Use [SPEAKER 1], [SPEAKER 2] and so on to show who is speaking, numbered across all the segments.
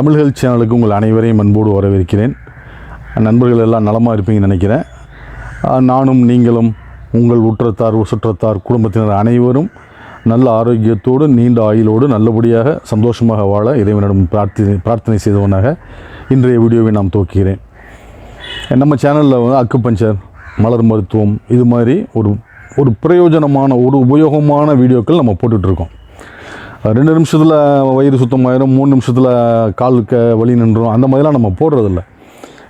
[SPEAKER 1] தமிழ்கள் சேனலுக்கு உங்கள் அனைவரையும் அன்போடு வரவேற்கிறேன். நண்பர்கள் எல்லாம் நலமாக இருப்பீங்கன்னு நினைக்கிறேன். நானும் நீங்களும் உங்கள் உற்றத்தார் சுற்றத்தார் குடும்பத்தினர் அனைவரும் நல்ல ஆரோக்கியத்தோடு நீண்ட ஆயுளோடு நல்லபடியாக சந்தோஷமாக வாழ இறைவனிடம் பிரார்த்தனை பிரார்த்தனை செய்தவனாக இன்றைய வீடியோவை நாம் துவக்குகிறேன். நம்ம சேனலில் வந்து அக்குபஞ்சர் மலர் மருத்துவம் இது மாதிரி ஒரு ஒரு பிரயோஜனமான ஒரு உபயோகமான வீடியோக்கள் நம்ம போட்டுட்ருக்கோம். ரெண்டு நிமிஷத்தில் வயிறு சுத்தமாயிரும் மூணு நிமிஷத்தில் காலுக்கு வலி நின்றும் அந்த மாதிரிலாம் நம்ம போடுறதில்ல.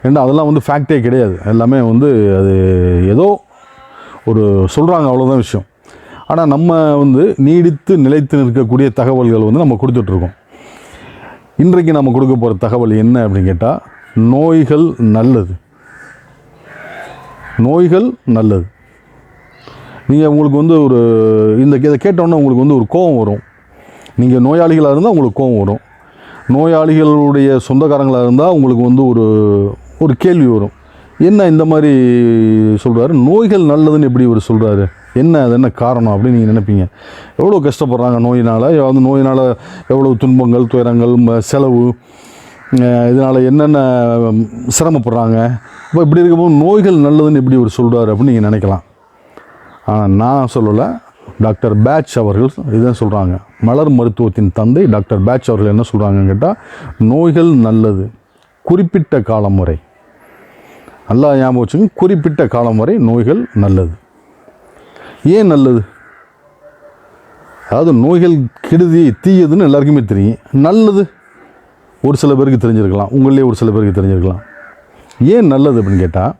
[SPEAKER 1] ஏன்னா அதெல்லாம் வந்து ஃபேக்டே கிடையாது. எல்லாமே வந்து அது ஏதோ ஒரு சொல்கிறாங்க அவ்வளோதான் விஷயம். ஆனால் நம்ம வந்து நீடித்து நிலைத்து நிற்கக்கூடிய தகவல்கள் வந்து நம்ம கொடுத்துட்ருக்கோம். இன்றைக்கு நம்ம கொடுக்க போகிற தகவல் என்ன அப்படின்னு கேட்டால் நோய்கள் நல்லது. நோய்கள் நல்லது. நீங்கள் உங்களுக்கு வந்து ஒரு இந்த இதை கேட்டோன்னே உங்களுக்கு வந்து ஒரு கோபம் வரும். நீங்கள் நோயாளிகளாக இருந்தால் உங்களுக்கு கோவம் வரும். நோயாளிகளுடைய சொந்தக்காரங்களாக இருந்தால் உங்களுக்கு வந்து ஒரு ஒரு கேள்வி வரும். என்ன இந்த மாதிரி சொல்கிறாரு நோய்கள் நல்லதுன்னு எப்படி இவர் சொல்கிறாரு என்ன அது என்ன காரணம் அப்படின்னு நீங்கள் நினைப்பீங்க? எவ்வளோ கஷ்டப்படுறாங்க நோயினால்? வந்து நோயினால் எவ்வளோ துன்பங்கள் துயரங்கள் செலவு இதனால் என்னென்ன சிரமப்படுறாங்க? இப்போ இப்படி இருக்கும்போது நோய்கள் நல்லதுன்னு எப்படி இவர் சொல்கிறாரு அப்படின்னு நீங்கள் நினைக்கலாம். ஆனால் நான் சொல்லலை. டாக்டர் பேட்ச் அவர்கள் இதான் சொல்கிறாங்க மலர் மருத்துவத்தின் தந்தை டாக்டர் பேட்ச் அவர்கள் என்ன சொல்கிறாங்கன்னு கேட்டால் நோய்கள் நல்லது. குறிப்பிட்ட காலம் வரை. நல்லா ஞாபகம் வச்சுங்க குறிப்பிட்ட காலம் வரை நோய்கள் நல்லது. ஏன் நல்லது? அதாவது நோய்கள் கெடுதி தீயதுன்னு எல்லாருக்குமே தெரியும். நல்லது ஒரு சில பேருக்கு தெரிஞ்சிருக்கலாம். உங்களே ஒரு சில பேருக்கு தெரிஞ்சிருக்கலாம். ஏன் நல்லது அப்படின்னு கேட்டால்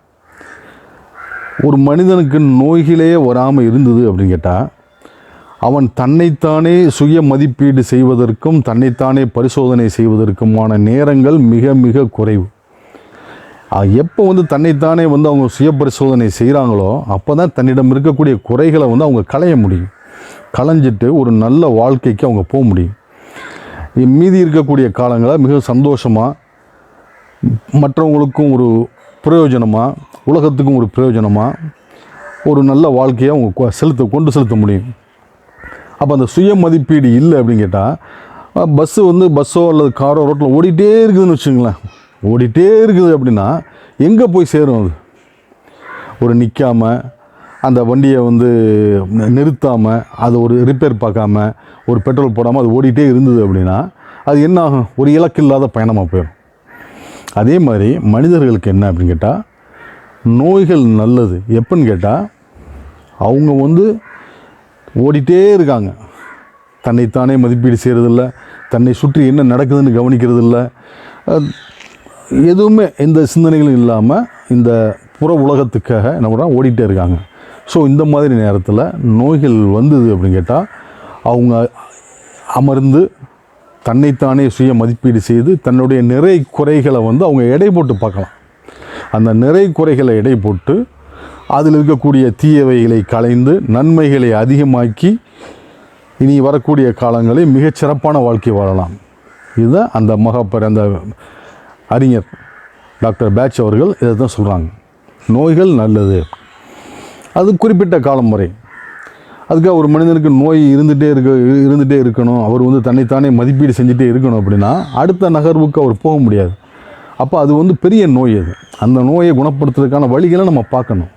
[SPEAKER 1] ஒரு மனிதனுக்கு நோய்களே வராமல் இருந்தது அப்படின்னு கேட்டால் அவன் தன்னைத்தானே சுய மதிப்பீடு செய்வதற்கும் தன்னைத்தானே பரிசோதனை செய்வதற்குமான நேரங்கள் மிக மிக குறைவு. எப்போ வந்து தன்னைத்தானே வந்து அவங்க சுய பரிசோதனை செய்கிறாங்களோ அப்போ தான் தன்னிடம் இருக்கக்கூடிய குறைகளை வந்து அவங்க களைய முடியும். களைஞ்சிட்டு ஒரு நல்ல வாழ்க்கைக்கு அவங்க போக முடியும். இ- மீதி இருக்கக்கூடிய காலங்களை மிக சந்தோஷமாக மற்றவங்களுக்கும் ஒரு பிரயோஜனமாக உலகத்துக்கும் ஒரு பிரயோஜனமாக ஒரு நல்ல வாழ்க்கையை அவங்க கொ- செலுத்த கொண்டு செலுத்த முடியும். அப்போ அந்த சுய மதிப்பீடு இல்லை அப்படின்னு கேட்டால் பஸ்ஸு வந்து பஸ்ஸோ அல்லது காரோ ரோட்டில் ஓடிட்டே இருக்குதுன்னு வச்சுங்களேன் ஓடிட்டே இருக்குது அப்படின்னா எங்கே போய் சேரும் அது? ஒரு நிற்காம அந்த வண்டியை வந்து நிறுத்தாமல் அது ஒரு ரிப்பேர் பார்க்காம ஒரு பெட்ரோல் போடாமல் அது ஓடிட்டே இருந்தது அப்படின்னா அது என்ன ஆகும்? ஒரு இலக்கு இல்லாத பயணமாக போயிடும். அதே மாதிரி மனிதர்களுக்கு என்ன அப்படின்னு கேட்டால் நோய்கள் நல்லது. எப்பன்னு கேட்டால் அவங்க வந்து ஓடிட்டே இருக்காங்க. தன்னைத்தானே மதிப்பீடு செய்கிறதில்ல தன்னை சுற்றி என்ன நடக்குதுன்னு கவனிக்கிறதில்ல. எதுவுமே எந்த சிந்தனைகளும் இல்லாமல் இந்த புற உலகத்துக்காக என்ன பண்ணுறாங்க ஓடிட்டே இருக்காங்க. ஸோ இந்த மாதிரி நேரத்தில் நோய்கள் வந்தது அப்படின்னு கேட்டால் அவங்க அமர்ந்து தன்னைத்தானே சுய மதிப்பீடு செய்து தன்னுடைய நிறை குறைகளை வந்து அவங்க எடை போட்டு பார்க்கலாம். அந்த நிறை குறைகளை எடை போட்டு அதில் இருக்கக்கூடிய தீயவைகளை களைந்து நன்மைகளை அதிகமாக்கி இனி வரக்கூடிய காலங்களில் மிகச்சிறப்பான வாழ்க்கை வாழலாம். இதுதான் அந்த மகாபர் அந்த அறிஞர் டாக்டர் பேட்ச் அவர்கள் இதை தான் சொல்கிறாங்க நோய்கள் நல்லது. அது குறிப்பிட்ட காலம் வரை. அதுக்காக ஒரு மனிதனுக்கு நோய் இருந்துகிட்டே இருக்க இருந்துகிட்டே இருக்கணும். அவர் வந்து தன்னைத்தானே மதிப்பீடு செஞ்சுட்டே இருக்கணும் அப்படின்னா அடுத்த நகர்வுக்கு அவர் போக முடியாது. அப்போ அது வந்து பெரிய நோய் அது. அந்த நோயை குணப்படுத்துறதுக்கான வழிகளை நம்ம பார்க்கணும்.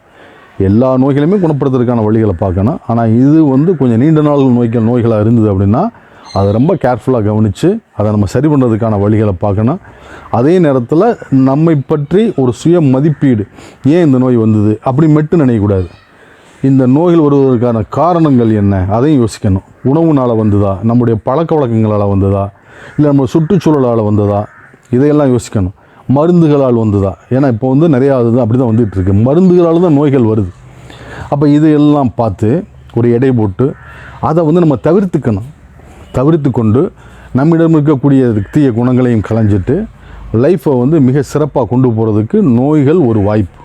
[SPEAKER 1] எல்லா நோய்களையுமே குணப்படுத்துறதுக்கான வழிகளை பார்க்கணும். ஆனால் இது வந்து கொஞ்சம் நீண்ட நாள் நோய்கள் நோய்களாக இருந்தது அப்படின்னா அதை ரொம்ப கேர்ஃபுல்லாக கவனித்து அதை நம்ம சரி பண்ணுறதுக்கான வழிகளை பார்க்கணும். அதே நேரத்தில் நம்மை பற்றி ஒரு சுய மதிப்பீடு ஏன் இந்த நோய் வந்தது? அப்படி மட்டும் நினைக்கக்கூடாது. இந்த நோய்கள் வருவதற்கான காரணங்கள் என்ன? அதையும் யோசிக்கணும். உணவுனால் வந்ததா? நம்முடைய பழக்க வழக்கங்களால் வந்ததா? இல்லை நம்ம சுற்றுச்சூழலால் வந்ததா? இதையெல்லாம் யோசிக்கணும். மருந்துகளால் வந்ததா? ஏன்னா இப்போ வந்து நிறையா அது அப்படி தான் வந்துட்டு இருக்கு மருந்துகளால் தான் நோய்கள் வருது. அப்போ இதையெல்லாம் பார்த்து ஒரு எடை போட்டு அதை வந்து நம்ம தவிர்த்துக்கணும். தவிர்த்து கொண்டு நம்மிடம் இருக்கக்கூடிய தீய குணங்களையும் களைஞ்சிட்டு லைஃப்பை வந்து மிக சிறப்பாக கொண்டு போகிறதுக்கு நோய்கள் ஒரு வாய்ப்பு.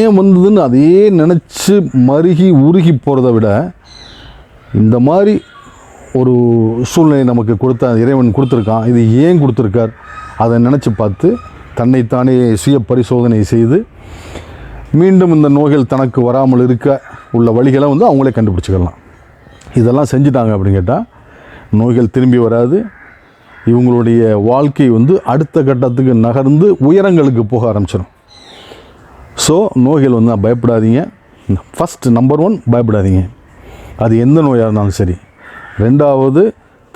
[SPEAKER 1] ஏன் வந்ததுன்னு அதையே நினச்சி மருகி உருகி போகிறத விட இந்த மாதிரி ஒரு சூழ்நிலை நமக்கு கொடுத்த இறைவன் கொடுத்துருக்கான் இது ஏன் கொடுத்துருக்கார்? அதை நினச்சி பார்த்து தன்னைத்தானே சுய பரிசோதனை செய்து மீண்டும் இந்த நோய்கள் தனக்கு வராமல் இருக்க உள்ள வழிகளை வந்து அவங்களே கண்டுபிடிச்சிக்கலாம். இதெல்லாம் செஞ்சுட்டாங்க அப்படின்னு கேட்டால் நோய்கள் திரும்பி வராது. இவங்களுடைய வாழ்க்கை வந்து அடுத்த கட்டத்துக்கு நகர்ந்து உயரங்களுக்கு போக ஆரம்பிச்சிடும் ஸோ நோய்கள் வந்து பயப்படாதீங்க. ஃபஸ்ட் நம்பர் ஒன் பயப்படாதீங்க. அது எந்த நோயாக இருந்தாலும் சரி. ரெண்டாவது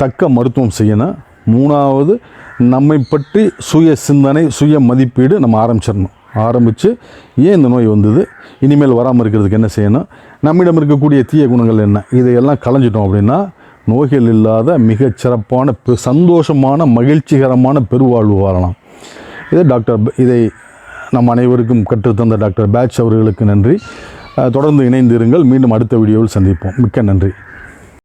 [SPEAKER 1] தக்க மருத்துவம் செய்யணும். மூணாவது நம்மை பற்றி சுய சிந்தனை சுய மதிப்பீடு நம்ம ஆரம்பிச்சிடணும். ஆரம்பித்து ஏன் இந்த நோய் வந்தது? இனிமேல் வராமல் இருக்கிறதுக்கு என்ன செய்யணும்? நம்மிடம் இருக்கக்கூடிய தீய குணங்கள் என்ன? இதையெல்லாம் களைஞ்சிட்டோம் அப்படின்னா நோய்கள் இல்லாத மிகச்சிறப்பான பெ- சந்தோஷமான மகிழ்ச்சிகரமான பெருவாழ்வு வாழலாம். இதை டாக்டர் இதை நம் அனைவருக்கும் கற்றுத்தந்த டாக்டர் பேட்ச் அவர்களுக்கு நன்றி. தொடர்ந்து இணைந்திருங்கள். மீண்டும் அடுத்த வீடியோவில் சந்திப்போம். மிக்க நன்றி.